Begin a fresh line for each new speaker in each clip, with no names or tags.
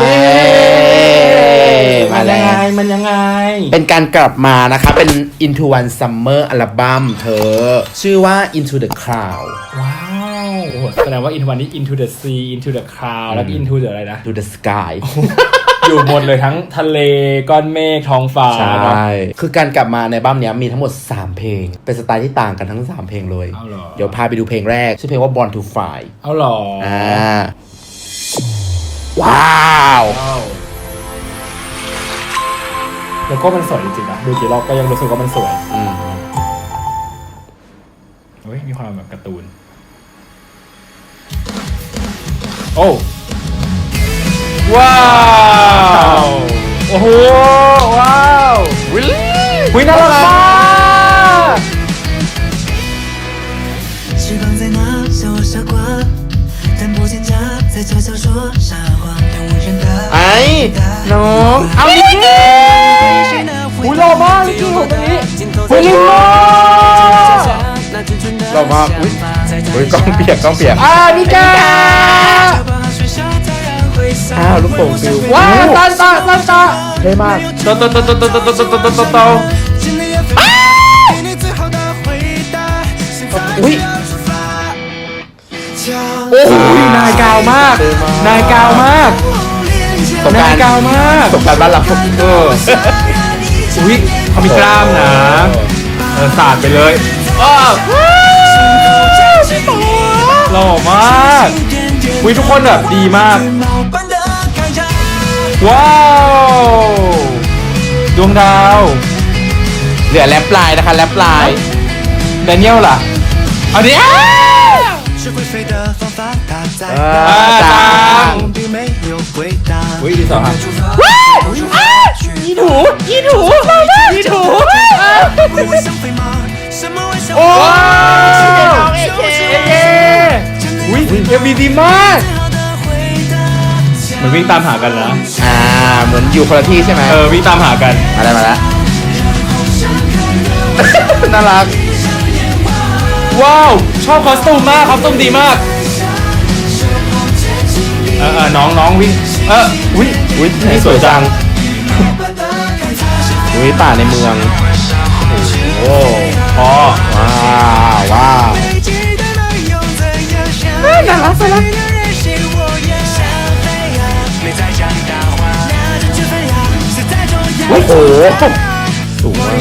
เย้มาแล้ว
มันยังไง
เป็นการกลับมานะคะ เป็น Into One Summer อัลบั้มเธอ ชื่อว่า Into the Cloud
ว้าวโอ้โหแสดงว่า into วันนี้ into the sea into the cloud แล้วก็ into the อะไรนะ
To the Sky
อยู่หมดเลยทั้งทะเลก้อนเมฆท้องฟ้า
ใช่คือการกลับมาในอัลบั้มเนี้ยมีทั้งหมด 3 เพลง เป็นสไตล์ที่ต่างกันทั้ง 3 เพลงเลย
เอาเหรอ
เดี๋ยวพาไปดูเพลงแรก ชื่อเพลงว่า Born to Fly
เอาเหรอ
อ่า ว้าว
ว้าว แล้วก็มันสวยจริงๆนะดูกี่รอบก็ยังรู้สึกว่ามันสวย
อืม
เฮ้ยมีความแบบการ์ตูน โอ้ ว้าว โอ้โห ว้าววิน่ารักมาก
时光在哪向我傻瓜，但不见家在悄悄说傻话，让无人 的
ไอ้น้องเอาดิ
อุ้ยหล่อมากจริงๆของตรงนี้
เฮ้ยลิมโห
ล่อมากอุ๊ยอุ๊ยกล้องเปียกกล้องเปียก
อ่านิกา
อ้าวลูกโป่งฟิว
ว้าวซานตาซานตา
เท่มาก
โตโตโตโตโตโตโตโตโตโตโต
อุ้ย
โอ้โหนายกาวมาก นายกาวมาก
สงกรา
รา
ฬิ
กามาก
สงกรารบ้านเราเออ
อุ้ยเขามีกล้ามนะสาดไปเลยหล่อมากอุ้ยทุกคนแบบดีมาก ว้าว ดวงดาว
เหลือแรปปลายนะคะแรปปลาย
แดเนียลล่ะเอาดิอ้าว
อ่า
อ่า
จั
ง อุ้ยดีสองครับ
ว้าว
อีถูอีถูมาบ้า
อี
ถูโอ้ย
เอ
เคอุ้ยเอ็มวีดีมากเหมือนวิ่งตามหากันนะ
อ่าเหมือนอยู่คนละที่ใช่ไหม
เออวิ่งตามหากัน
มาแล้วมาแล้วน่ารัก
ว้าวชอบคอสตูมมากคอสตูมดีมาก เออเออน้องน้องวิ่งเอออุ้ย
อุ้ย
นี่สวยจัง
อุ้ยป่าในเมือง
โอ้พอ
ว้าวว้าว
น่ารักไปแล้ว
โอ้โหส
วย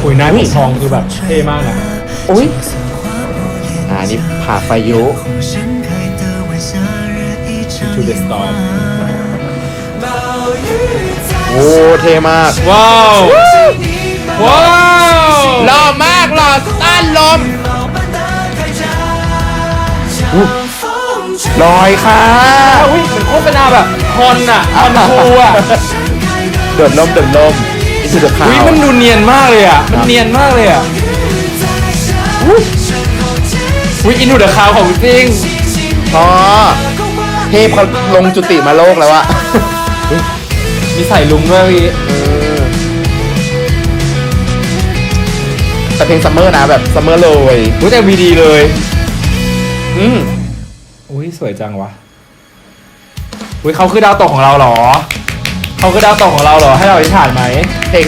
โอ้
ยนายผมทองคือแบบเท่มากนะโอ้
ย อ่านี้ผ่าไฟยุ
ทู
เดส
ตอร์
โอ้เทมาก
ว้าวว้าว
หล่อมากหล่อต้านลมลอยค่ะ
อุ้ยเหมือนโฆษณาแบบฮอนอะฮอนคูอะ
เดือดลมเดือดลมนี่คือเดือดพาว
อุ้ยมันดูเนียนมากเลยอะ มันเนียนมากเลยอะ อุ้ยอินดูเดอะคาวของจริง
อ๋อเทพเขาลงจุติมาโลกแล้วอะ
มีใส่ลุงด้วยพี่
เออแต่เพลงซัมเมอร์นะแบบซัมเมอร์เลย
รู้แต่วีดีเลย
อืม
อุ้ยสวยจังวะอุ้ยเขาคือดาวตกของเราเหรอ เขาคือดาวตกของเราเหรอ ให้เราอธิษฐานไหม
เพลง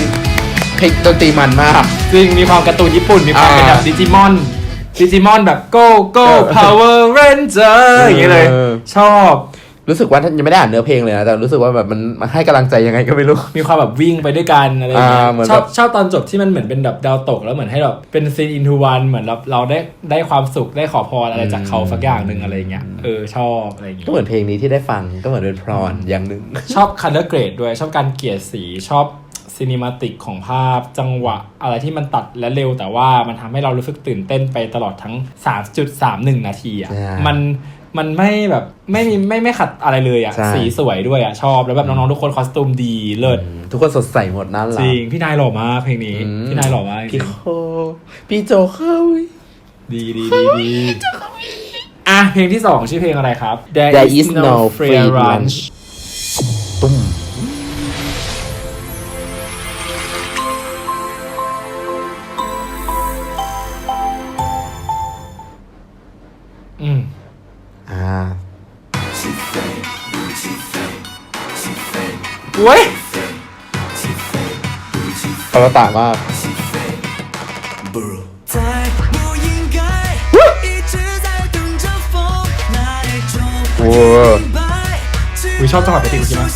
เพลงดนตรีมันมาก
จริงมีความการ์ตูนญี่ปุ่นมีความเป็นแบบ
อ่า
ดิจิมอน ดิจิมอนแบบ go go
เออ
power ranger อย่างเงี้ยเลย
เออ
ชอบ
รู้สึกว่ายังไม่ได้อ่านเนื้อเพลงเลยนะ แต่รู้สึกว่าแบบมันมันให้กำลังใจยังไงก็ไม่รู้
มีความแบบวิ่งไปด้วยกันอะไรอย่างเงี้ย
อ่าเหมือน
ชอบ
แบบ
ชอบตอนจบที่มันเหมือนเป็นแบบดาวตกแล้วเหมือนให้แบบเป็นซีนอินทูวันเหมือนเราเราได้ได้ความสุขได้ขอพรอะไรจากเขาสักอย่างหนึ่งอะไรอย่างเงี้ยเออชอบอะไรอย่างเงี้
ก็
ย
เหมือนเพลงนี้ที่ได้ฟังก็เหมือนเป็นพรอนอย่างหนึ่ง
ชอบคั l เลอร์เกรดด้วยชอบการเกลี่ยสีชอบ ซีนิมาติกของภาพจังหวะอะไรที่มันตัดและเร็ว แต่ว่ามันทำให้เรารู้สึกตื่นเต้นไปตลอดทั้ง 3.31 นาทีอะ
ใช่
มันมันไม่แบบไม่มีไม่ไม่ขัดอะไรเลยอะ
ใช่
สีสวยด้วยอะชอบแล้วแบบน้องๆทุกคนคอสตูมดีเลิศ
ทุกคนสดใสหมดน่ารั
จ
ก
ริงพี่นายหล่อมากเพลงนี้
อืม
พี่นายหล่อมากจริ
พี่
ง
โคพี่โจเข้า
ดีดีดีดีอะเพลงที่สองชื่อเพลงอะไรครับ There,
There is no free
free
lunch ตุ้ม
วย
อมตะมาก
โอ้
วิชอบจังหวะไปติด
กี่
มั้ย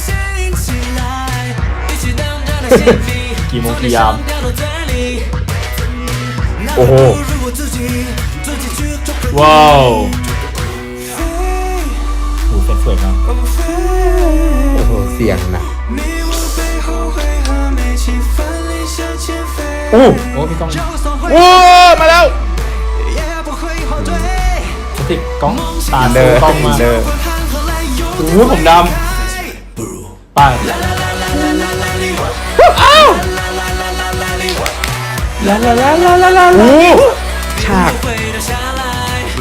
กี่โมงกี่ยาม
โอ้โห
ว้าวหูเซ็ตสวยนะ
โอ้โห เสียงนะ โอ้
โอ้มีกล้อง
โอ้มาแล้ว
สติกกล้องตา
เดอร์
องมา
เดอร์
โอ้ผมดำปังอ้าวลาลาลาลาลาลา
โอ้ฉาก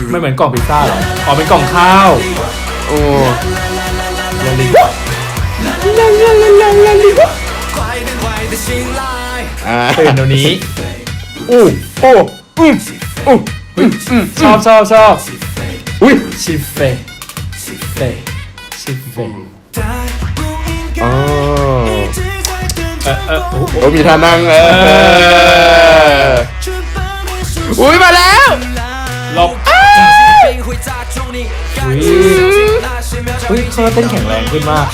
ไม่เหมือนกล่องพิซซ่าหรออ๋อเป็นกล่องข้าว
โอ้
ลาลา
ลาลาลาลาลา
อ่า
ตื่นเดี๋ยวนี้
อู้อ้อืมอู้อืมอื
ชอบชอบชอบ
อุ้ย
ชิฟเฟ่ชิฟเฟ่ชิฟเฟ่โอ้โห
มีท่านั่งเอออุ้ยมาแล้ว
หลบ
อุ้
ยอุ้ยเขาเต้นแข็งแรงขึ้นมาก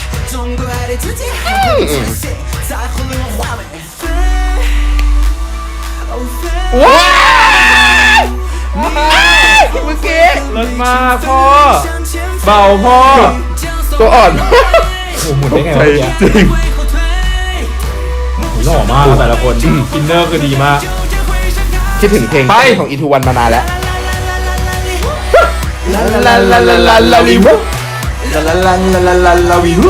ว้าวมื่อกี้
รถมาพ่อ เบาพ่อ
ตัวอ่อน
โอ้โหเหมือนได้ไงวะเนี่ย
จริง
หล่อมากแต่ละคนกินเนอร์คือดีมาก
คิดถึงเพลง
ไป
ของอีทูวันมานานแล้ว
ลา
ลาลาลาลาลาวิวลาลาลาลาลาลาลาวิว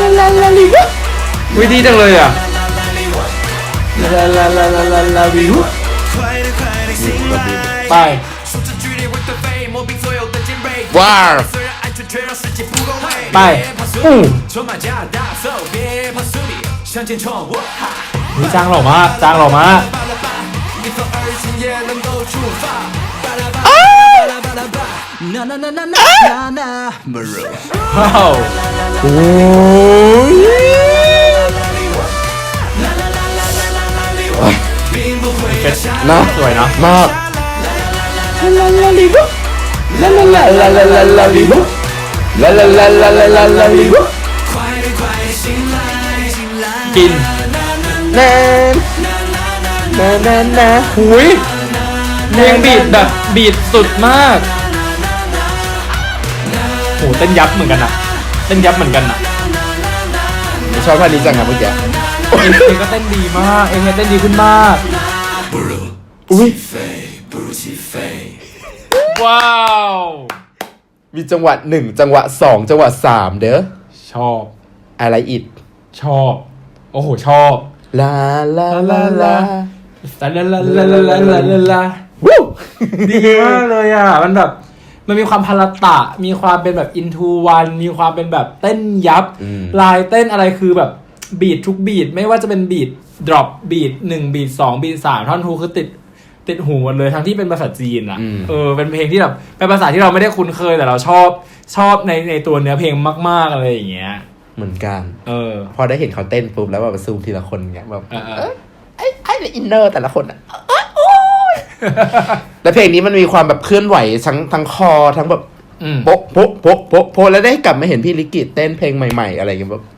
ลา
ลาลาลาวิว
วิดีจังเลยอะ
ลาลาลาลาลาลาวิว
ไป
ว้าวไป
อู้จ้างหล่อมาจ้างหล่อมากว้าว
โอ้ย นะ
สวยนะ
มากลาลาลิบุลาลาลาลาลาลาลาลิบุลาลาลาลาลาลาลาลิ
บุกินแนน
แน
นแนนแนน
หุยเพลงบีดแบบบีดสุดมากโหเต้นยับเหมือนกันนะเต้นยับเหมือนกันนะ
ชอบท่านี้จังครัเมื่อกี้
เอ็งก็เต้นดีมาก เอ็งก็เต้นดีขึ้นมาก
อุ้ย
ว้าว
มีจังหวะหนึ่งจังหวะสองจังหวะสามเด้อ
ชอบ
อะไรอีก
ชอบ โอ้โห ชอบ
ลาลาลาลา
ลาลาลาลาลาลาลาลาลา
วู้
ดีมากเลยอะ มันแบบ มันมีความพลาตะ มีความเป็นแบบ into one มีความเป็นแบบเต้นยับ ลายเต้นอะไรคือแบบ บีดทุกบีดไม่ว่าจะเป็นบีด drop บีดหนึ่งบีดสองบีดสามท่อนทูคือติดติดหูหมดเลยทั้งที่เป็นภาษาจีนอะ เออ เป็นเพลงที่แบบเป็นภาษาที่เราไม่ได้คุ้นเคยแต่เราชอบชอบในในตัวเนื้อเพลงมาก ๆ อะไรอย่างเงี้ย
เหมือนกัน
เออ
พอได้เห็นเขาเต้นปุ๊บแล้วแบบซูมทีละคนเงี้ยแบบ
เออเออ
เอ้ยไอ้ไอ้อินเนอร์แต่ละคนอะเอ้ยโอ้ยแล้วเพลงนี้มันมีความแบบเคลื่อนไหวทั้งทั้งคอทั้งแบบ
อืม
โป๊ะโป๊ะโป๊ะโป๊ะโป๊ะแล้วได้กลับมาเห็นพี่ลิกิตเต้นเพลงใหม่ ๆ อะไรอย่างเงี้ยแบบอืม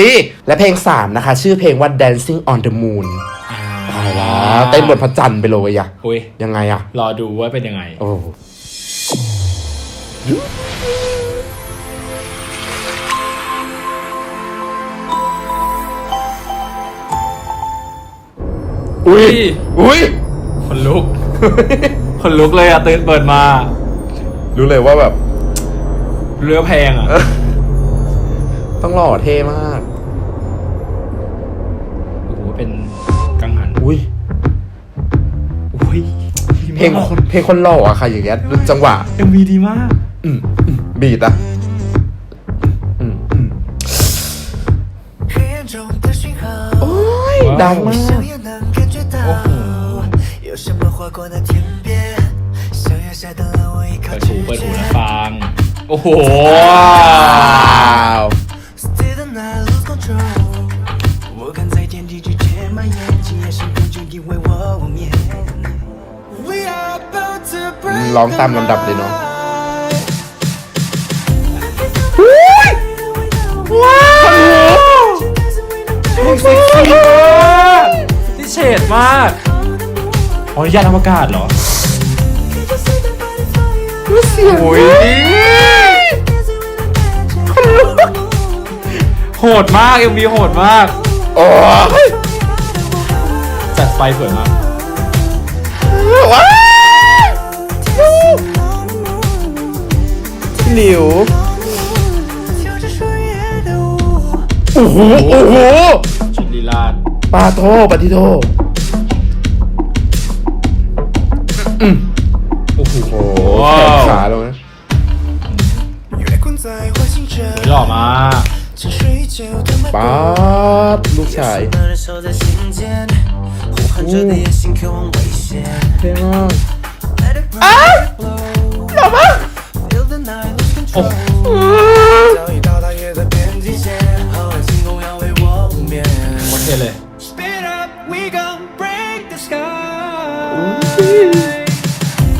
ดี และเพลงสามนะคะ ชื่อเพลงว่า Dancing on the Moon ตายแล้วเต้นบนพระจันทร์ไปเลยอะ
อุ้ย
ยังไงอะ
รอดูว่าเป็นยังไง
โอ้อุ้ยอุ้ย
คนลุก คนลุกเลยอะตื่นเปิดมา
รู้เลยว่าแบบ
เรือแพงอะ
ต้องหล่อเท่มาก
โอ้โหเป็นกังหัน
อุ้ย
อุ้ย
เพลงคนเพลงคนหล่ออะค่ะอย่างเงี้ยดูจังหวะ
เอ็มวีดีมาก
อืมอืมบีดอะอืมอืม
黑暗中的讯号，
โอ้ย ดังมาก
想也能感觉到，有什么划过那天边，想呀 下等了我一口
เปิดหูเปิดหูแล้วฟัง โอ้โห
ว้าว ร้องตามลำดับเลยเนาะ
ว้าว
เซ็กซี่มากที่เฉดมากอ๋อยานอวกาศเหรอ
เสียง
โอ้ยโหดมาก MV โหดมาก
โอ้ย
จัดไฟสวยมาก
หลิวโอ้โหโอ้โห
ชิลีลาด
ปาโทปฏิโท
โอ้โห
แขนขาลงนะ
หล่อมาก
ป๊าบลูกชายเท่มาก
อ้าหล่อมาก night lose control. 早已到达夜的边际线，浩瀚星空要为我无眠。
โอเคเลย
Speed up, we gon' break the sky.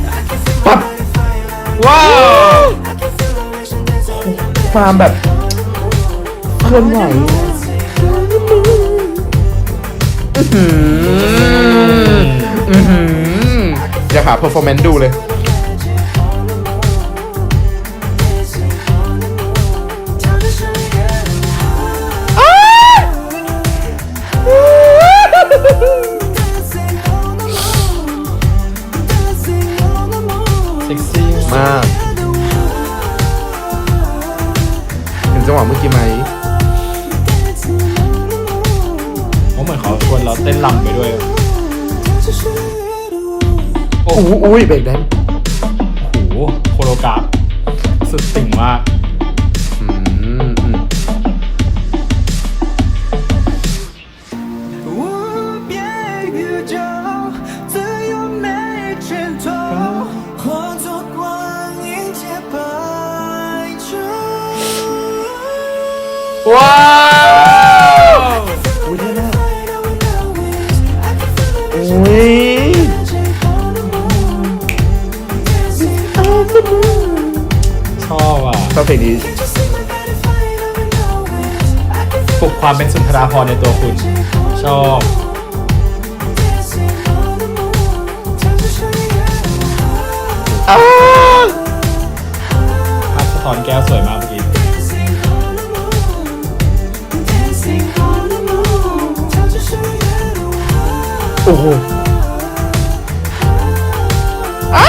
I can feel my body fire now.
ว้าว
I can feel the ocean dancing.
ความแบบเคลื่อนไหวอื้อหืออื้อหืออยากหาเพอร์ฟอร์แมนซ์ดูเลย มาก เห็นจังหวะเมื่อกี้ไหม
เพราะเหมือนเขาชวนเราเต้นรำไปด้วย โอ้
โอ้โหอุ้ยเบรกแดน
โหโคโรกราฟสุดติ่งมาก
อ
บ
เพลงนี้
ปลุกความเป็นสุนทราภรณ์ในตัวคุณ ชอบ
อา
ภาพสะท้อนแก้วสวยมากเมื่อกี้
โอ้โหอ้า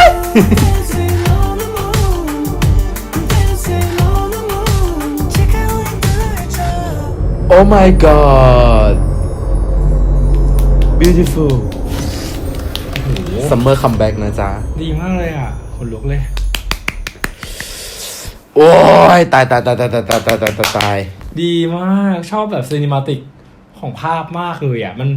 Oh my god beautiful summer comeback นะจ๊ะ
ดีมากเลยอะขนลุกเลย
โอ้ยตายตายตายตายตายตายตายตายตายตาย
ดีมากชอบแบบซีนิมาติกของภาพมากเลยอะ มัน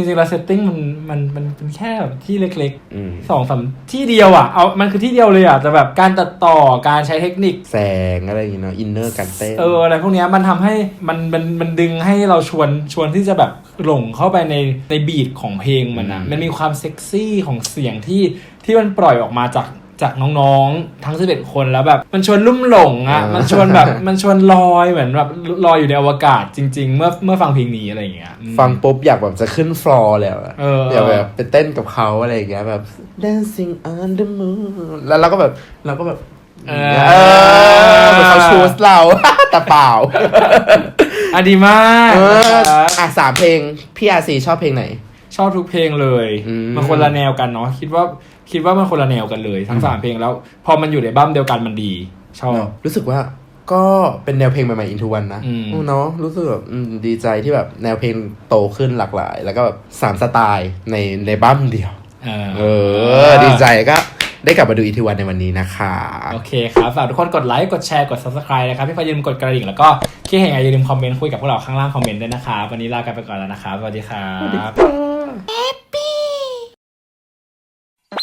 จริงๆแล้วเซตติ้งมันมันมันเป็นแค่แบบที่เล็ก
อืม
ๆสองสามที่เดียวอะเอามันคือที่เดียวเลยอะแต่แบบการตัดต่อการใช้เทคนิค
แสงอะไรอย่างเงี้ยเนาะอินเนอร์การเต้น
เอออะไรพวกเนี้ยมันทำให้มันมันมันดึงให้เราชวนชวนที่จะแบบหลงเข้าไปในในบีทของเพลงมันนะ
อืม
มันมีความเซ็กซี่ของเสียงที่ที่มันปล่อยออกมาจาก จากน้องๆ ทั้ง 11 คนแล้วแบบ มันชวนลุ่มหลงอะ มันชวนแบบมันชวนลอยเหมือนแบบลอยอยู่ในอวกาศจริง ๆ เมื่อเมื่อฟังเพลงนี้อะไรอย่างเงี้ยอืม
ฟังปุ๊บอยากแบบจะขึ้นฟลอร์แล้วอะ
เออ
อยากแบบไปเต้นกับเขาอะไรอย่างเงี้ยแบบ dancing on the moon แล้วเราก็แบบเราก็แบบ
เอ
เออเหมือนเขาชูสเราแต่เปล่า
อะดีมาก
เออ
นะคะ
อะสามเพลงพี่อาซีชอบเพลงไหน
ชอบทุกเพลงเลย
อืม
มันคนละแนวกันเนาะคิดว่า คิดว่ามันคนละแนวกันเลย ทั้งสามเพลงแล้ว พอมันอยู่ในบั้มเดียวกันมันดีชอบ
เนอะรู้สึกว่าก็เป็นแนวเพลงใหม่ๆ into one นะ
อืม
เนาะรู้สึกแบบอืมดีใจที่แบบแนวเพลงโตขึ้นหลากหลาย แล้วก็แบบสามสไตล์ในในบั้มเดียว
เออ
เออ ดีใจก็ได้กลับมาดูอีทีวันในวันนี้นะคะ
โอเคครับฝากทุกคนกดไลค์ กดแชร์ กด subscribe นะครับ พี่พออย่าลืมกดกระดิ่ง แล้วก็คิดเห็นไงอย่าลืมคอมเมนต์คุยกับพวกเราข้างล่างคอมเมนต์ด้วยนะครับ วันนี้ลากันไปก่อนแล้วนะครับ สวัสดีครับ